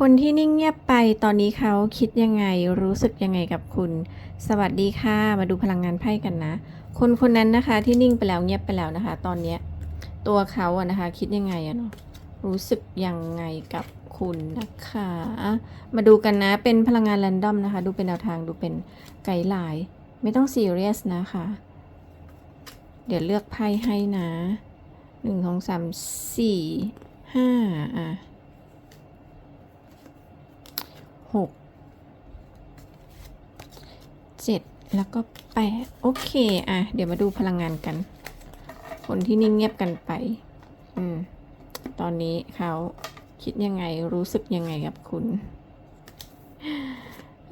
คนที่นิ่งเงียบไปตอนนี้เขาคิดยังไงรู้สึกยังไงกับคุณ สวัสดีค่ะมาดูพลังงานไพ่กันนะ คนคนนั้นนะคะที่นิ่งไปแล้วเงียบไปแล้วนะคะ ตอนเนี้ยตัวเขาอะนะคะ คิดยังไงอะเนาะรู้สึกยังไงกับคุณนะคะ มาดูกันนะเป็นพลังงานแรนดอมนะคะ ดูเป็นแนวทางดูเป็นไกด์ไลน์ไม่ต้องซีเรียสนะคะ เดี๋ยวเลือกไพ่ให้นะหนึ่งสองสามสี่ห้าอะ 7 แล้วก็ 8 โอเค อะ เดี๋ยวมาดูพลังงานกัน คนที่นิ่งเงียบกันไป อืม ตอนนี้เขาคิดยังไงรู้สึกยังไงกับคุณ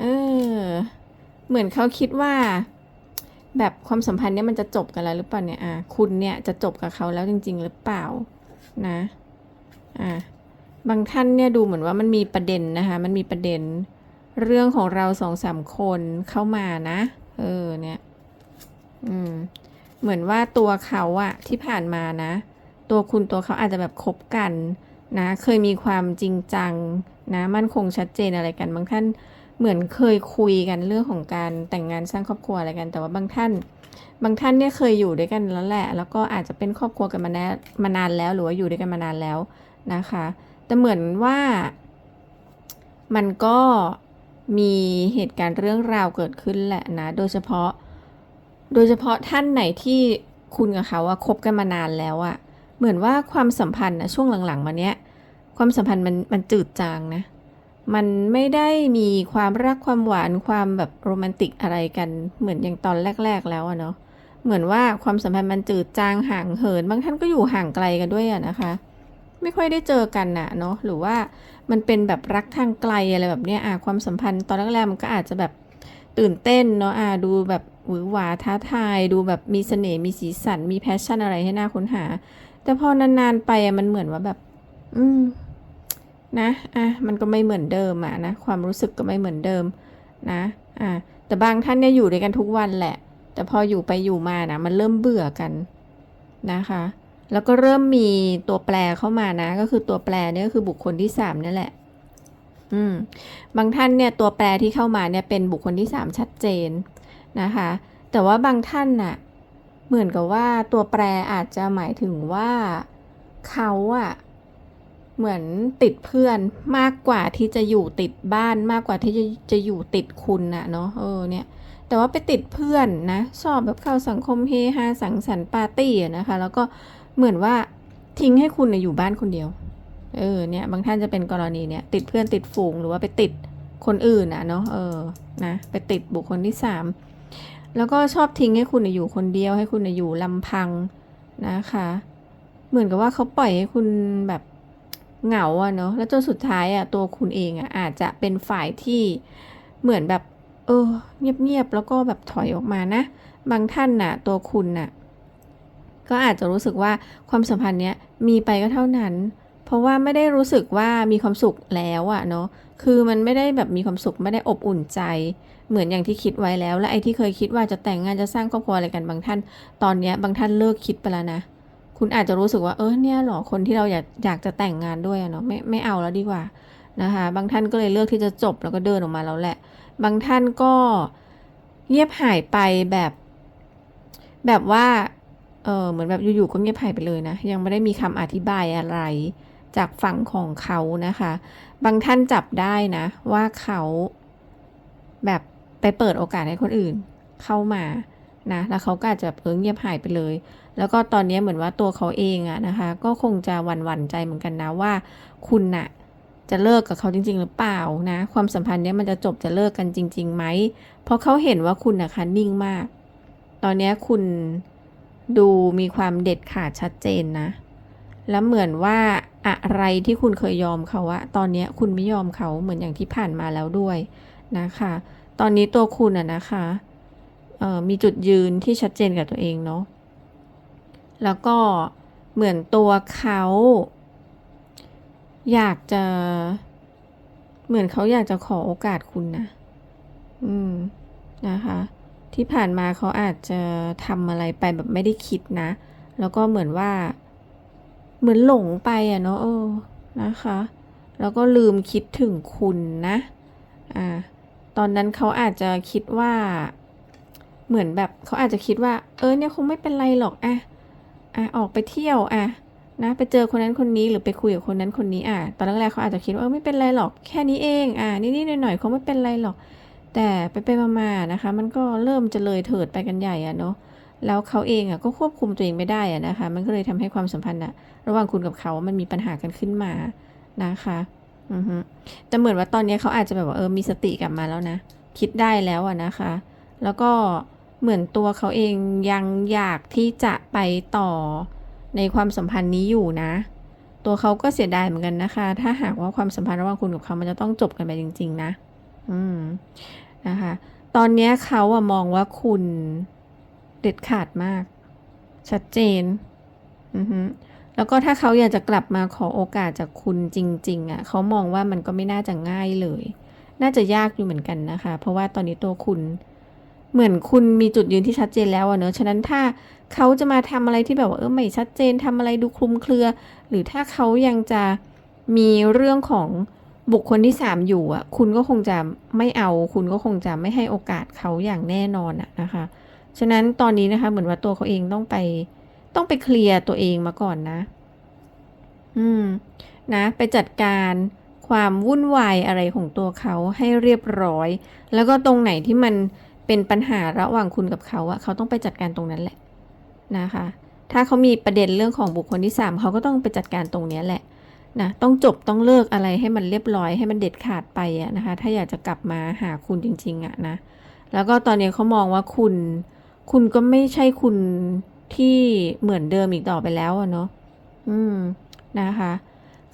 เออ เหมือนเขาคิดว่า แบบความสัมพันธ์เนี้ยมันจะจบกันแล้วหรือเปล่าเนี่ย อะคุณเนี่ยจะจบกับเขาแล้วจริง ๆ หรือเปล่า นะ อะบางท่านเนี่ยดูเหมือนว่ามันมีประเด็นนะคะ มันมีประเด็น เรื่องของเราสองสามคนเข้ามานะ เออเนี่ย อืม เหมือนว่าตัวเขาอะที่ผ่านมานะ ตัวคุณตัวเขาอาจจะแบบคบกันนะ เคยมีความจริงจังนะมั่นคงชัดเจนอะไรกัน บางท่านเหมือนเคยคุยกันเรื่องของการแต่งงานสร้างครอบครัวอะไรกัน แต่ว่าบางท่าน บางท่านเนี่ยเคยอยู่ด้วยกันแล้วแหละ แล้วก็อาจจะเป็นครอบครัวกันมาแนมานานแล้ว หรือว่าอยู่ด้วยกันมานานแล้วนะคะ แต่เหมือนว่ามันก็ มีเหตุการณ์เรื่องราวเกิดขึ้นแหละนะ โดยเฉพาะ โดยเฉพาะท่านไหนที่คุณกับเขาอะคบกันมานานแล้วอะเหมือนว่าความสัมพันธ์นะช่วงหลังๆ มาเนี้ย ความสัมพันธ์มันมันจืดจางนะ มันไม่ได้มีความรักความหวานความแบบโรแมนติกอะไรกันเหมือนอย่างตอนแรก ๆ แล้วอะเนาะเหมือนว่าความสัมพันธ์มันจืดจางห่างเหิน บางท่านก็อยู่ห่างไกลกันด้วยอะนะคะ ไม่ค่อยได้เจอกันน่ะเนาะหรือว่ามันเป็นแบบรักทางไกลอะไรแบบเนี้ยอะความสัมพันธ์ตอนแรกๆมันก็อาจจะแบบตื่นเต้นเนาะอะดูแบบหวือหวาท้าทาย ดูแบบมีเสน่ห์มีสีสันมีแพชชั่นอะไรให้หน่าค้นหา แต่พอนานๆไปอะมันเหมือนว่าแบบ อืมนะอะมันก็ไม่เหมือนเดิมอะนะความรู้สึกก็ไม่เหมือนเดิมนะอะแต่บางท่านเนี่ยอยู่ด้วยกันทุกวันแหละ แต่พออยู่ไปอยู่มานะมันเริ่มเบื่อกันนะคะ แล้วก็เริ่มมีตัวแปรเข้ามานะ ก็คือตัวแปรเนี่ยก็คือบุคคลที่สามนี่แหละ อืม บางท่านเนี่ยตัวแปรที่เข้ามาเนี่ยเป็นบุคคลที่สามชัดเจนนะคะ แต่ว่าบางท่านน่ะ เหมือนกับว่าตัวแปรอาจจะหมายถึงว่าเขาอะเหมือนติดเพื่อนมากกว่าที่จะอยู่ติดบ้านมากกว่าที่จะจะอยู่ติดคุณน่ะเนาะเออเนี่ย แต่ว่าไปติดเพื่อนนะชอบแบบเข้าสังคมเฮฮาสังสรรค์ปาร์ตี้นะคะ แล้วก็เเหมือนว่าทิ้งให้คุณเนี่ยอยู่บ้านคนเดียว เออ เนี่ย บางท่านจะเป็นกรณีเนี่ย ติดเพื่อนติดฝูงหรือว่าไปติดคนอื่นอะเนาะ เออ นะ ไปติดบุคคลที่สาม แล้วก็ชอบทิ้งให้คุณอยู่คนเดียว ให้คุณอยู่ลำพังนะคะ เหมือนกับว่าเขาปล่อยให้คุณแบบเหงาอะเนาะ แล้วจนสุดท้ายอะตัวคุณเองอะอาจจะเป็นฝ่ายที่เหมือนแบบ เออ เงียบๆ แล้วก็แบบถอยออกมานะ บางท่านน่ะ ตัวคุณน่ะ ก็อาจจะรู้สึกว่าความสัมพันธ์เนี้ยมีไปก็เท่านั้น เพราะว่าไม่ได้รู้สึกว่ามีความสุขแล้วอะเนาะคือมันไม่ได้แบบมีความสุขไม่ได้อบอุ่นใจ เหมือนอย่างที่คิดไว้แล้ว และไอ้ที่เคยคิดว่าจะแต่งงานจะสร้างครอบครัวอะไรกันบางท่าน ตอนเนี้ยบางท่านเลิกคิดไปแล้วนะคุณอาจจะรู้สึกว่าเออเนี่ยหรอคนที่เราอยากอยากจะแต่งงานด้วยอะเนาะไม่ไม่เอาแล้วดีกว่านะคะบางท่านก็เลยเลือกที่จะจบแล้วก็เดินออกมาแล้วแหละ บางท่านก็เงียบหายไปแบบ แบบว่า เออเหมือนแบบอยู่ๆก็เงียบหายไปเลยนะ ยังไม่ได้มีคำอธิบายอะไร จากฝั่งของเขานะคะ บางท่านจับได้นะ ว่าเขาแบบไปเปิดโอกาสให้คนอื่นเข้ามานะแล้วเขาก็อาจจะแบบเออเงียบหายไปเลย แล้วก็ตอนนี้เหมือนว่าตัวเขาเองอะนะคะ ก็คงจะหวั่นหวั่นใจเหมือนกันนะว่าคุณน่ะจะเลิกกับเขาจริง ๆ หรือเปล่านะ ความสัมพันธ์เนี้ยมันจะจบจะเลิกกันจริงๆไหมเพราะเขาเห็นว่าคุณนะคะนิ่งมาก ตอนนี้คุณ ดูมีความเด็ดขาดชัดเจนนะ แล้วเหมือนว่าอะไรที่คุณเคยยอมเขาอะตอนนี้คุณไม่ยอมเขาเหมือนอย่างที่ผ่านมาแล้วด้วยนะคะ ตอนนี้ตัวคุณอะนะคะเออมีจุดยืนที่ชัดเจนกับตัวเองเนาะ แล้วก็เหมือนตัวเขา อยากจะ เหมือนเขาอยากจะขอโอกาสคุณนะ ที่ผ่านมาเขาอาจจะทำอะไรไปแบบไม่ได้คิดนะ แล้วก็เหมือนว่า เหมือนหลงไปอะเนาะเออนะคะ แล้วก็ลืมคิดถึงคุณนะอ่าตอนนั้นเขาอาจจะคิดว่า เหมือนแบบเขาอาจจะคิดว่า เออเนี่ยคงไม่เป็นไรหรอกอะอะออกไปเที่ยวอะนะไปเจอคนนั้นคนนี้หรือไปคุยกับคนนั้นคนนี้อะตอนแรกๆเขาอาจจะคิดว่าเออไม่เป็นไรหรอกแค่นี้เองอะนิดๆหน่อยๆเขาไม่เป็นไรหรอก แต่ไปไปๆมาๆนะคะ มันก็เริ่มจะเลยเถิดไปกันใหญ่อะเนาะแล้วเขาเองอะก็ควบคุมตัวเองไม่ได้อะนะคะ มันก็เลยทำให้ความสัมพันธ์อะระหว่างคุณกับเขา มันมีปัญหากันขึ้นมานะคะอือฮึแต่เหมือนว่าตอนนี้เขาอาจจะแบบว่าเออมีสติกลับมาแล้วนะ คิดได้แล้วอะนะคะ แล้วก็เหมือนตัวเขาเองยังอยากที่จะไปต่อในความสัมพันธ์นี้อยู่นะ ตัวเขาก็เสียดายเหมือนกันนะคะ ถ้าหากว่าความสัมพันธ์ระหว่างคุณกับเขามันจะต้องจบกันไปจริง ๆ นะ อืมนะคะ ตอนนี้เขาอะมองว่าคุณเด็ดขาดมาก ชัดเจน อือฮึแล้วก็ถ้าเขาอยากจะกลับมาขอโอกาสจากคุณจริง ๆอะเขามองว่ามันก็ไม่น่าจะง่ายเลย น่าจะยากอยู่เหมือนกันนะคะ เพราะว่าตอนนี้ตัวคุณ เหมือนคุณมีจุดยืนที่ชัดเจนแล้วอะเนอะฉะนั้นถ้าเขาจะมาทำอะไรที่แบบว่าเออไม่ชัดเจนทำอะไรดูคลุมเครือ หรือถ้าเขายังจะมีเรื่องของ บุคคลที่สามอยู่อะ คุณก็คงจะไม่เอา คุณก็คงจะไม่ให้โอกาสเขาอย่างแน่นอนอะนะคะ ฉะนั้นตอนนี้นะคะ เหมือนว่าตัวเขาเองต้องไป ต้องไปเคลียร์ตัวเองมาก่อนนะ อืม นะ ไปจัดการความวุ่นวายอะไรของตัวเขาให้เรียบร้อย แล้วก็ตรงไหนที่มันเป็นปัญหาระหว่างคุณกับเขาอะเขาต้องไปจัดการตรงนั้นแหละนะคะ ถ้าเขามีประเด็นเรื่องของบุคคลที่สามเขาก็ต้องไปจัดการตรงนี้แหละ นะต้องจบต้องเลิกอะไรให้มันเรียบร้อยให้มันเด็ดขาดไปอะนะคะ ถ้าอยากจะกลับมาหาคุณจริง ๆอะนะแล้วก็ตอนนี้เขามองว่าคุณ คุณก็ไม่ใช่คุณที่เหมือนเดิมอีกต่อไปแล้วอะเนาะอืมนะคะ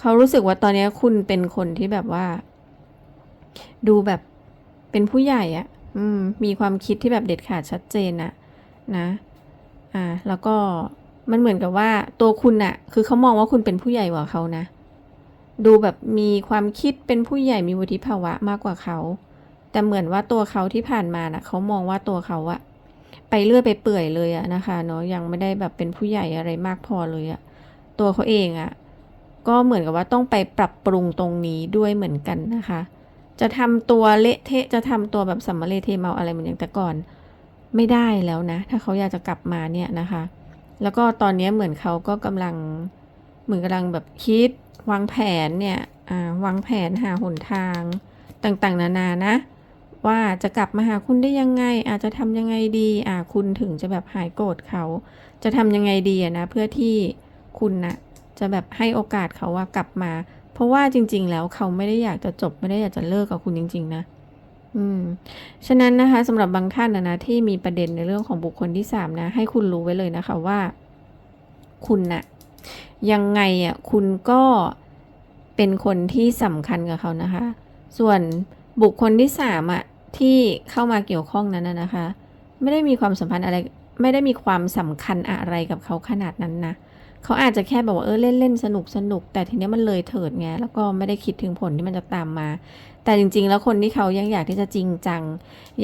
เขารู้สึกว่าตอนนี้คุณเป็นคนที่แบบว่า ดูแบบเป็นผู้ใหญ่อะอืม มีความคิดที่แบบเด็ดขาดชัดเจนอะนะ อ่า แล้วก็มันเหมือนกับว่าตัวคุณอะคือเขามองว่าคุณเป็นผู้ใหญ่กว่าเขานะ ดูแบบมีความคิดเป็นผู้ใหญ่มีวุฒิภาวะมากกว่าเขา แต่เหมือนว่าตัวเขาที่ผ่านมานะเขามองว่าตัวเขาอะไปเลื่อยไปเปื่อยเลยอะนะคะเนาะยังไม่ได้แบบเป็นผู้ใหญ่อะไรมากพอเลยอะตัวเขาเองอะก็เหมือนกับว่าต้องไปปรับปรุงตรงนี้ด้วยเหมือนกันนะคะ จะทำตัวเละเทะจะทำตัวแบบสัมมาเลเทเมาอะไรเหมือนอย่างแต่ก่อน ไม่ได้แล้วนะ ถ้าเขาอยากจะกลับมาเนี่ยนะคะ แล้วก็ตอนนี้เหมือนเขาก็กำลัง เหมือนกำลังแบบคิด วางแผนเนี่ย อ่า วางแผนหาหนทางต่างๆ นานานะ ว่าจะกลับมาหาคุณได้ยังไง อาจจะทำยังไงดี อ่า คุณถึงจะแบบหายโกรธเขา จะทำยังไงดีนะ เพื่อที่คุณนะจะแบบให้โอกาสเขาว่ากลับมา เพราะว่าจริง ๆ แล้วเขาไม่ได้อยากจะจบไม่ได้อยากจะเลิกกับคุณจริง ๆ นะอืม ฉะนั้นนะคะสำหรับบางท่านนะนะที่มีประเด็นในเรื่องของบุคคลที่สามนะ ให้คุณรู้ไว้เลยนะคะว่า คุณน่ะ ยังไงอะคุณก็เป็นคนที่สำคัญกับเขานะคะ ส่วนบุคคลที่สามอะที่เข้ามาเกี่ยวข้องนั้นนะคะ ไม่ได้มีความสัมพันธ์อะไร ไม่ได้มีความสำคัญอะไรกับเขาขนาดนั้นนะเขาอาจจะแค่แบบว่าเออเล่นเล่นสนุกสนุก แต่ทีนี้มันเลยเถิดไงแล้วก็ไม่ได้คิดถึงผลที่มันจะตามมา แต่จริง ๆ แล้วคนที่เขายังอยากที่จะจริงจัง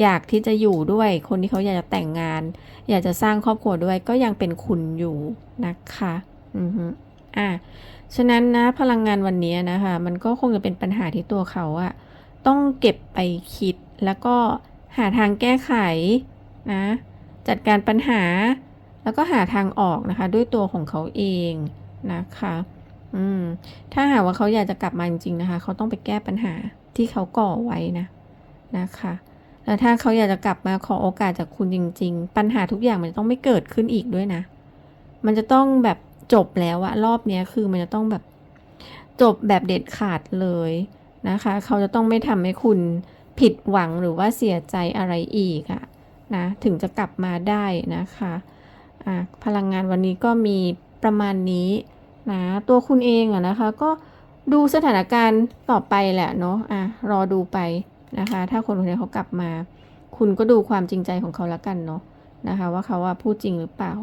อยากที่จะอยู่ด้วย คนที่เขาอยากจะแต่งงาน อยากจะสร้างครอบครัวด้วยก็ยังเป็นคุณอยู่นะคะ อือฮึอะฉะนั้นนะพลังงานวันนี้นะคะ มันก็คงจะเป็นปัญหาที่ตัวเขาอะต้องเก็บไปคิดแล้วก็หาทางแก้ไขนะ จัดการปัญหา แล้วก็หาทางออกนะคะ ด้วยตัวของเขาเองนะคะอืมถ้าหากว่าเขาอยากจะกลับมาจริงๆนะคะ เขาต้องไปแก้ปัญหาที่เขาก่อไว้นะนะคะแล้วถ้าเขาอยากจะกลับมาขอโอกาสจากคุณจริง ๆ ปัญหาทุกอย่างมันจะต้องไม่เกิดขึ้นอีกด้วยนะ มันจะต้องแบบ จบแล้วอะรอบนี้คือมันจะต้องแบบจบแบบเด็ดขาดเลยนะคะ เขาจะต้องไม่ทำให้คุณผิดหวังหรือว่าเสียใจอะไรอีกอะนะถึงจะกลับมาได้นะคะอะพลังงานวันนี้ก็มีประมาณนี้นะตัวคุณเองอะนะคะก็ดูสถานการณ์ต่อไปแหละเนาะอะรอดูไปนะคะ ถ้าคนคนนี้เขากลับมา คุณก็ดูความจริงใจของเขาละกันเนาะนะคะ ว่าเขาว่าพูดจริงหรือเปล่า